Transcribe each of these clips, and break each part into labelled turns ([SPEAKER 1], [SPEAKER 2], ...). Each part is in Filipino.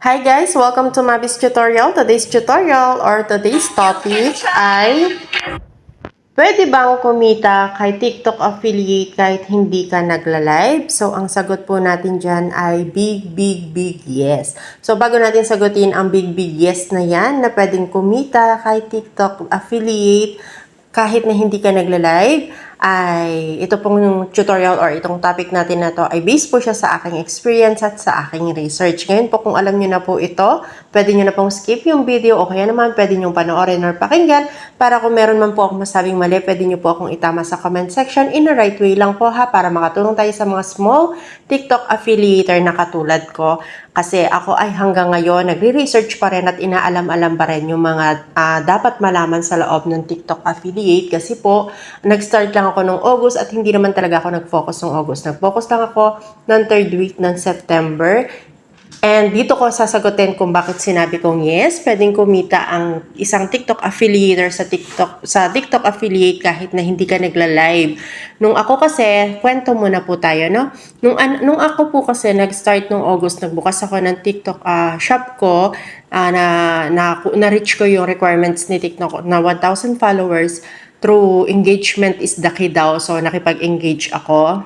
[SPEAKER 1] Hi guys! Welcome to Mabis Tutorial. Today's tutorial or today's topic ay Pwede bang kumita kay TikTok affiliate kahit hindi ka nagla-live? So, ang sagot po natin dyan ay big, big, big yes. So, bago natin sagutin ang big, big yes na yan, na pwedeng kumita kay TikTok affiliate kahit na hindi ka nagla-live, ay ito pong tutorial or itong topic natin na to ay based po siya sa aking experience at sa aking research. Ngayon po kung alam nyo na po ito, pwede nyo na pong skip yung video o kaya naman pwede nyo panoorin or pakinggan para kung meron man po akong masabing mali, pwede nyo po akong itama sa comment section in the right way lang po ha para makatulong tayo sa mga small TikTok affiliator na katulad ko. Kasi ako ay hanggang ngayon nagre-research pa rin at inaalam-alam pa rin yung mga ah, dapat malaman sa loob ng TikTok affiliate kasi po nag-start lang ako nung August at hindi naman talaga ako nag-focus nung August. Nag-focus lang ako ng third week ng September And dito ko sasagutin kung bakit sinabi kong yes, pwedeng kumita ang isang TikTok affiliator sa TikTok sa TikTok affiliate kahit na hindi ka nagla-live. Nung ako kasi, kwento muna po tayo, no? Nung an- nung ako po kasi nag-start nung August, nagbukas ako ng TikTok ah, shop ko ah, na na na-reach ko yung requirements ni TikTok na 1,000 followers through engagement is the key daw. So nakipag-engage ako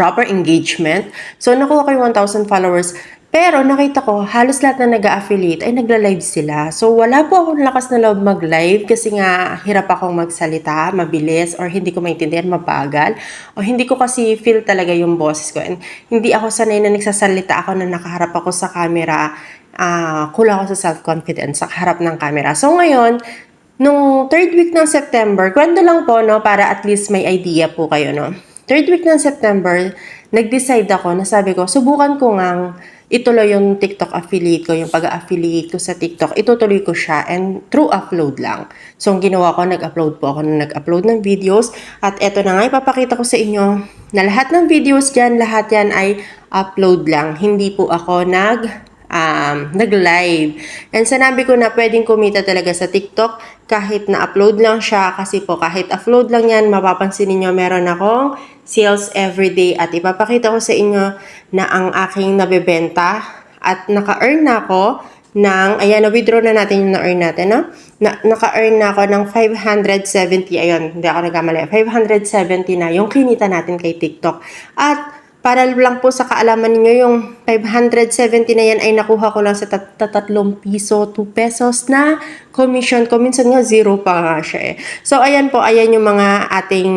[SPEAKER 1] proper engagement. So, nakuha ko yung 1,000 followers. Pero nakita ko, halos lahat na nag-affiliate ay nagla-live sila. So, wala po akong lakas na loob mag-live kasi nga hirap akong magsalita, mabilis, or hindi ko maintindihan, mabagal. O hindi ko kasi feel talaga yung boses ko. And hindi ako sanay na nagsasalita ako na nakaharap ako sa camera. Ah, kulang ako sa self-confidence sa harap ng camera. So, ngayon, Nung third week ng September, kwento lang po, no, para at least may idea po kayo, no. Third week ng September, nag-decide ako na sabi ko, subukan ko ngang ituloy yung TikTok affiliate ko, yung pag-affiliate ko sa TikTok, itutuloy ko siya and through upload lang. So, ang ginawa ko, nag-upload po ako na nag-upload ng videos at eto na nga, ipapakita ko sa inyo na lahat ng videos dyan, lahat yan ay upload lang. Hindi po ako nag um, nag-live. And sinabi ko na pwedeng kumita talaga sa TikTok kahit na-upload lang siya kasi po kahit upload lang yan, mapapansin niyo meron akong sales everyday at ipapakita ko sa inyo na ang aking nabebenta at naka-earn na ako ng, ayan, na-withdraw na natin yung na-earn natin, no? Na, naka-earn na ako ng 570, ayun, hindi ako nagkamali, 570 na yung kinita natin kay TikTok. At para lang po sa kaalaman ninyo, yung 570 na yan ay nakuha ko lang sa tat- tatlong piso, 2 pesos na commission ko. Minsan nga zero pa nga siya eh. So, ayan po, ayan yung mga ating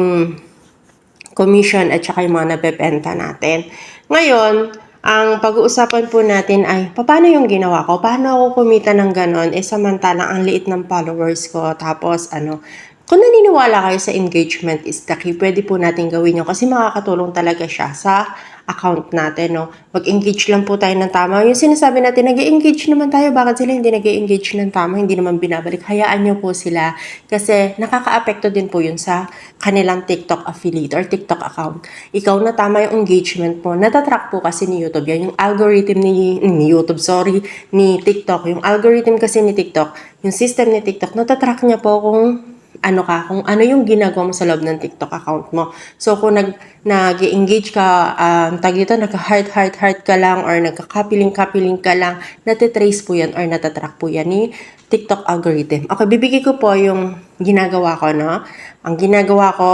[SPEAKER 1] commission at saka yung mga nabebenta natin. Ngayon, ang pag-uusapan po natin ay paano yung ginawa ko? Paano ako kumita ng ganon? Eh samantalang ang liit ng followers ko. Tapos ano, kung naniniwala kayo sa engagement is the key, pwede po natin gawin yun kasi makakatulong talaga siya sa account natin, no? Mag-engage lang po tayo ng tama. Yung sinasabi natin, nag engage naman tayo. Bakit sila hindi nag engage ng tama? Hindi naman binabalik. Hayaan nyo po sila kasi nakaka-apekto din po yun sa kanilang TikTok affiliate or TikTok account. Ikaw na tama yung engagement mo. Natatrack po kasi ni YouTube yan. Yung algorithm ni, ni YouTube, sorry, ni TikTok. Yung algorithm kasi ni TikTok, yung system ni TikTok, natatrack niya po kung ano ka, kung ano yung ginagawa mo sa loob ng TikTok account mo. So, kung nag, nag-engage ka, um, tag dito, nagka-heart, heart, heart ka lang, or nagka-kapiling-kapiling ka lang, natitrace po yan, or natatrack po yan ni TikTok algorithm. Okay, bibigay ko po yung ginagawa ko, no? Ang ginagawa ko,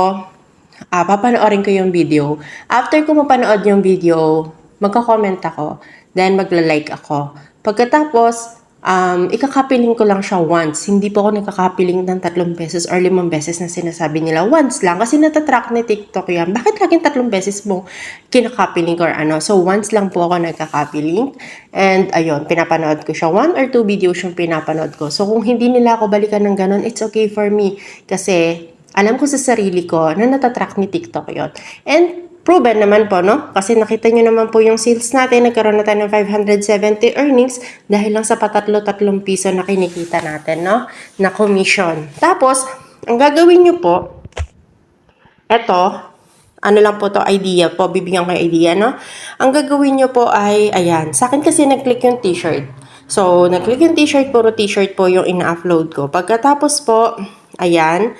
[SPEAKER 1] ah papanoorin ko yung video. After ko mapanood yung video, magka-comment ako, then magla-like ako. Pagkatapos, um, ikakapiling ko lang siya once. Hindi po ako nagkakapiling ng tatlong beses or limang beses na sinasabi nila. Once lang. Kasi natatrack ni TikTok yan. Bakit laging tatlong beses mo kinakapiling or ano? So, once lang po ako nagkakapiling. And, ayun, pinapanood ko siya. One or two videos yung pinapanood ko. So, kung hindi nila ako balikan ng ganun, it's okay for me. Kasi, alam ko sa sarili ko na natatrack ni TikTok yon And, proven naman po, no? Kasi nakita nyo naman po yung sales natin, nagkaroon na tayo ng 570 earnings dahil lang sa patatlo-tatlong piso na kinikita natin, no? Na commission. Tapos, ang gagawin nyo po, eto, ano lang po to, idea po, bibigyan ko idea, no? Ang gagawin nyo po ay, ayan, sa akin kasi nag-click yung t-shirt. So, nag-click yung t-shirt, puro t-shirt po yung ina-upload ko. Pagkatapos po, ayan,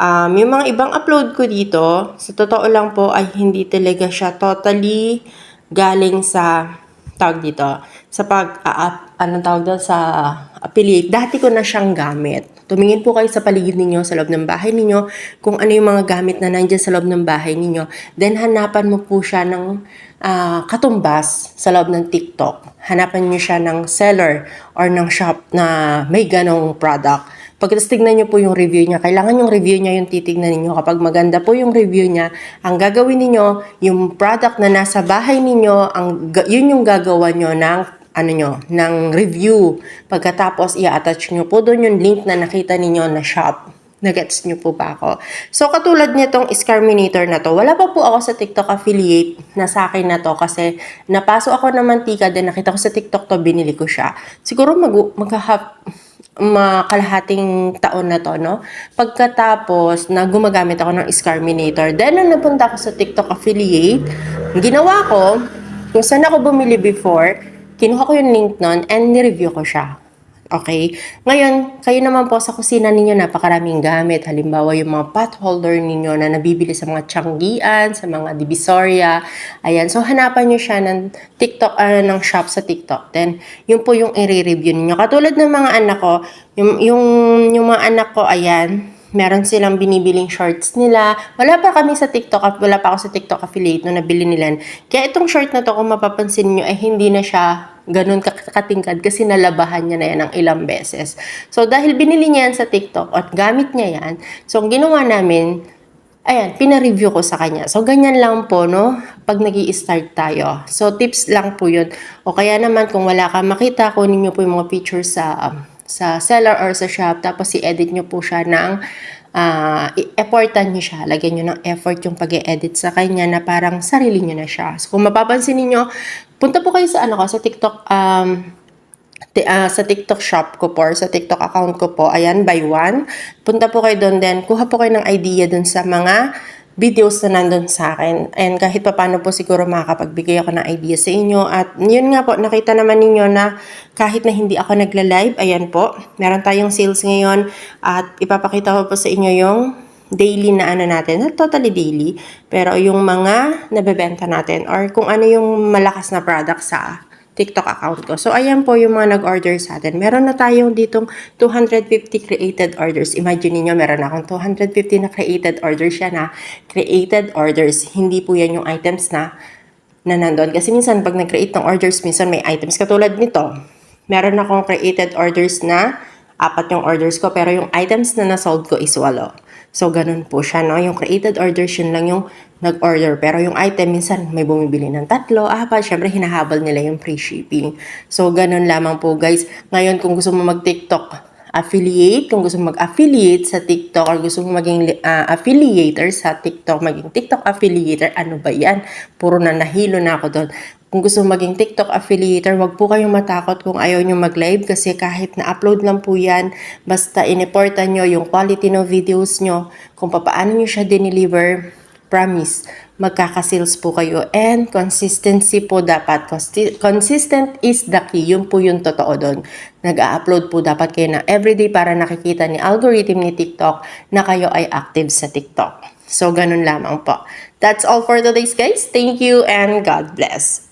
[SPEAKER 1] Um, yung mga ibang upload ko dito, sa totoo lang po ay hindi talaga siya totally galing sa tawag dito, sa pag a anong tawag doon sa affiliate. Dati ko na siyang gamit. Tumingin po kayo sa paligid ninyo, sa loob ng bahay ninyo, kung ano yung mga gamit na nandiyan sa loob ng bahay ninyo. Then hanapan mo po siya ng ah, katumbas sa loob ng TikTok. Hanapan niyo siya ng seller or ng shop na may ganong product. Pagkatapos tignan niyo po yung review niya, kailangan yung review niya yung titignan ninyo. Kapag maganda po yung review niya, ang gagawin niyo yung product na nasa bahay ninyo, ang, yun yung gagawa niyo ng ano nyo, ng review. Pagkatapos, i-attach nyo po doon yung link na nakita ninyo na shop. Nagets nyo po ba ako? So, katulad nitong Scarminator na to, wala pa po ako sa TikTok affiliate na sa akin na to kasi napasok ako ng mantika din nakita ko sa TikTok to, binili ko siya. Siguro mag magkahap makalahating taon na to, no? Pagkatapos, na gumagamit ako ng Scarminator. Then, nung napunta ako sa TikTok affiliate, ginawa ko, kung saan ako bumili before, kinuha ko yung link nun and nireview ko siya. Okay? Ngayon, kayo naman po sa kusina ninyo, napakaraming gamit. Halimbawa, yung mga pot holder ninyo na nabibili sa mga tiyanggian, sa mga divisoria. Ayan. So, hanapan nyo siya ng TikTok, ah, ng shop sa TikTok. Then, yun po yung i-review ninyo. Katulad ng mga anak ko, yung, yung, yung mga anak ko, ayan, meron silang binibiling shorts nila. Wala pa kami sa TikTok, wala pa ako sa TikTok affiliate nung nabili nila. Kaya itong short na to, kung mapapansin nyo, ay hindi na siya ganun ka- katingkad kasi nalabahan niya na yan ng ilang beses. So, dahil binili niya yan sa TikTok at gamit niya yan, so ang ginawa namin, ayan, pina-review ko sa kanya. So, ganyan lang po, no? Pag nag start tayo. So, tips lang po yun. O kaya naman, kung wala ka makita, kunin niyo po yung mga pictures sa, um, sa seller or sa shop, tapos i-edit niyo po siya ng ah i-effortan niyo siya. Lagyan niyo ng effort yung pag edit sa kanya na parang sarili niyo na siya. So, kung mapapansin niyo punta po kayo sa ano ko, sa TikTok, um, ah, sa TikTok shop ko po or sa TikTok account ko po, ayan, by one. Punta po kayo doon din. Kuha po kayo ng idea doon sa mga videos na nandun sa akin. And kahit pa paano po siguro makakapagbigay ako ng idea sa inyo. At yun nga po, nakita naman ninyo na kahit na hindi ako nagla-live, ayan po, meron tayong sales ngayon at ipapakita ko po sa inyo yung daily na ano natin, not totally daily, pero yung mga nabebenta natin or kung ano yung malakas na product sa TikTok account ko. So, ayan po yung mga nag-order sa atin. Meron na tayong ditong 250 created orders. Imagine niyo meron akong 250 na created orders siya na created orders. Hindi po yan yung items na na nandun. Kasi minsan, pag nag-create ng orders, minsan may items. Katulad nito, meron akong created orders na apat yung orders ko, pero yung items na na-sold ko is walo. So, ganun po siya, no? Yung created orders, yun lang yung nag-order. Pero yung item, minsan may bumibili ng tatlo, apat, syempre hinahabol nila yung free shipping. So, ganun lamang po, guys. Ngayon, kung gusto mo mag-TikTok, affiliate, kung gusto mag-affiliate sa TikTok or gusto mo maging ah, affiliator sa TikTok, maging TikTok affiliator, ano ba yan? Puro na nahilo na ako doon. Kung gusto maging TikTok affiliator, wag po kayong matakot kung ayaw nyo mag-live kasi kahit na-upload lang po yan, basta iniportan nyo yung quality ng videos nyo, kung paano nyo siya dineliver, promise, magkakasales po kayo. And consistency po dapat. Consistent is the key. Yun po yung totoo doon. Nag-upload po dapat kayo na everyday para nakikita ni algorithm ni TikTok na kayo ay active sa TikTok. So, ganun lamang po. That's all for today's guys. Thank you and God bless.